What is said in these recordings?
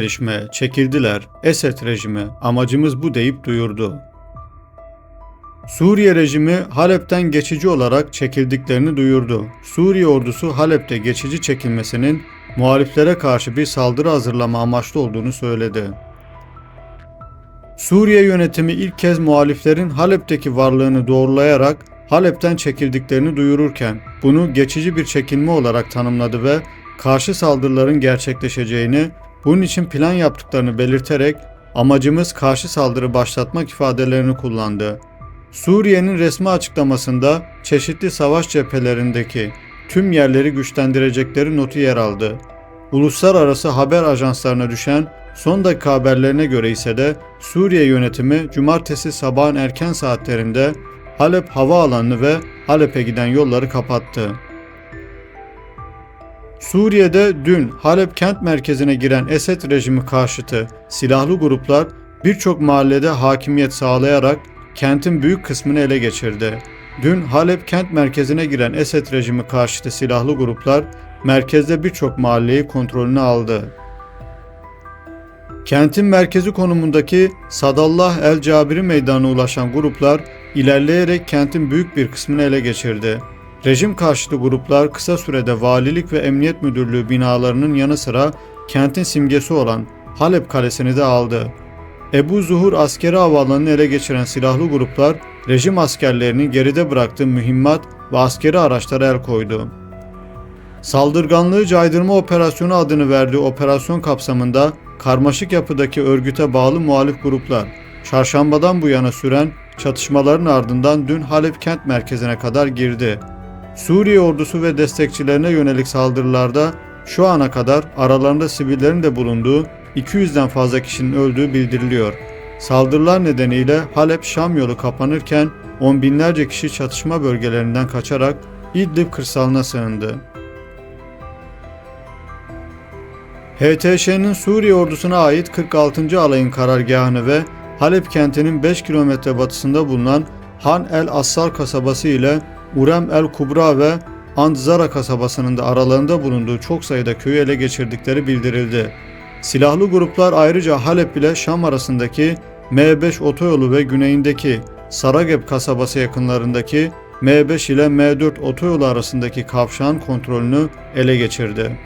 gelişme, çekildiler. Esed rejimi amacımız bu deyip duyurdu. Suriye rejimi Halep'ten geçici olarak çekildiklerini duyurdu. Suriye ordusu Halep'te geçici çekilmesinin muhaliflere karşı bir saldırı hazırlama amaçlı olduğunu söyledi. Suriye yönetimi ilk kez muhaliflerin Halep'teki varlığını doğrulayarak Halep'ten çekildiklerini duyururken bunu geçici bir çekilme olarak tanımladı ve karşı saldırıların gerçekleşeceğini, bunun için plan yaptıklarını belirterek amacımız karşı saldırı başlatmak ifadelerini kullandı. Suriye'nin resmi açıklamasında çeşitli savaş cephelerindeki tüm yerleri güçlendirecekleri notu yer aldı. Uluslararası haber ajanslarına düşen son dakika haberlerine göre ise de Suriye yönetimi cumartesi sabahın erken saatlerinde Halep havaalanını ve Halep'e giden yolları kapattı. Suriye'de dün Halep kent merkezine giren Esed rejimi karşıtı silahlı gruplar birçok mahallede hakimiyet sağlayarak kentin büyük kısmını ele geçirdi. Dün Halep kent merkezine giren Esed rejimi karşıtı silahlı gruplar merkezde birçok mahalleyi kontrolüne aldı. Kentin merkezi konumundaki Sadallah El Cabiri meydanına ulaşan gruplar ilerleyerek kentin büyük bir kısmını ele geçirdi. Rejim karşıtı gruplar kısa sürede valilik ve emniyet müdürlüğü binalarının yanı sıra kentin simgesi olan Halep Kalesi'ni de aldı. Ebu Zuhur askeri havaalanını ele geçiren silahlı gruplar rejim askerlerinin geride bıraktığı mühimmat ve askeri araçlara el koydu. Saldırganlığı caydırma operasyonu adını verdiği operasyon kapsamında karmaşık yapıdaki örgüte bağlı muhalif gruplar çarşambadan bu yana süren çatışmaların ardından dün Halep kent merkezine kadar girdi. Suriye ordusu ve destekçilerine yönelik saldırılarda şu ana kadar aralarında sivillerin de bulunduğu 200'den fazla kişinin öldüğü bildiriliyor. Saldırılar nedeniyle Halep-Şam yolu kapanırken on binlerce kişi çatışma bölgelerinden kaçarak İdlib kırsalına sığındı. HTŞ'nin Suriye ordusuna ait 46. alayın karargahını ve Halep kentinin 5 kilometre batısında bulunan Han el Assar kasabası ile Urem el Kubra ve Andzara kasabasının da aralarında bulunduğu çok sayıda köyü ele geçirdikleri bildirildi. Silahlı gruplar ayrıca Halep ile Şam arasındaki M5 otoyolu ve güneyindeki Sarageb kasabası yakınlarındaki M5 ile M4 otoyolu arasındaki kavşağın kontrolünü ele geçirdi.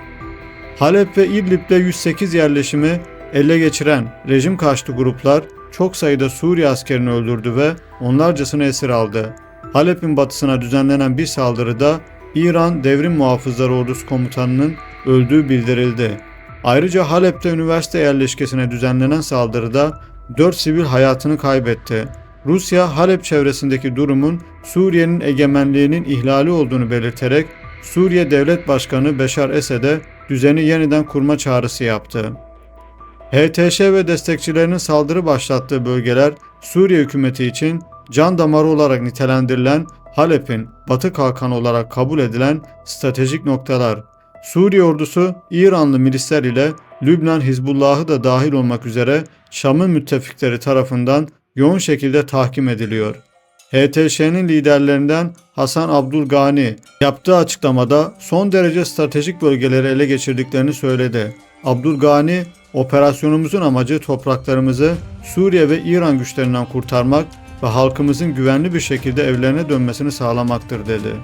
Halep ve İdlib'de 108 yerleşimi ele geçiren rejim karşıtı gruplar çok sayıda Suriye askerini öldürdü ve onlarcasını esir aldı. Halep'in batısına düzenlenen bir saldırıda İran Devrim Muhafızları Ordusu komutanının öldüğü bildirildi. Ayrıca Halep'te üniversite yerleşkesine düzenlenen saldırıda 4 sivil hayatını kaybetti. Rusya Halep çevresindeki durumun Suriye'nin egemenliğinin ihlali olduğunu belirterek Suriye Devlet Başkanı Beşar Esed'e düzeni yeniden kurma çağrısı yaptı. HTŞ ve destekçilerinin saldırı başlattığı bölgeler Suriye hükümeti için can damarı olarak nitelendirilen Halep'in batı kalkanı olarak kabul edilen stratejik noktalar. Suriye ordusu İranlı milisler ile Lübnan Hizbullah'ı da dahil olmak üzere Şam'ın müttefikleri tarafından yoğun şekilde tahkim ediliyor. HTŞ'nin liderlerinden Hasan Abdülgani yaptığı açıklamada son derece stratejik bölgeleri ele geçirdiklerini söyledi. Abdülgani, operasyonumuzun amacı topraklarımızı Suriye ve İran güçlerinden kurtarmak ve halkımızın güvenli bir şekilde evlerine dönmesini sağlamaktır dedi.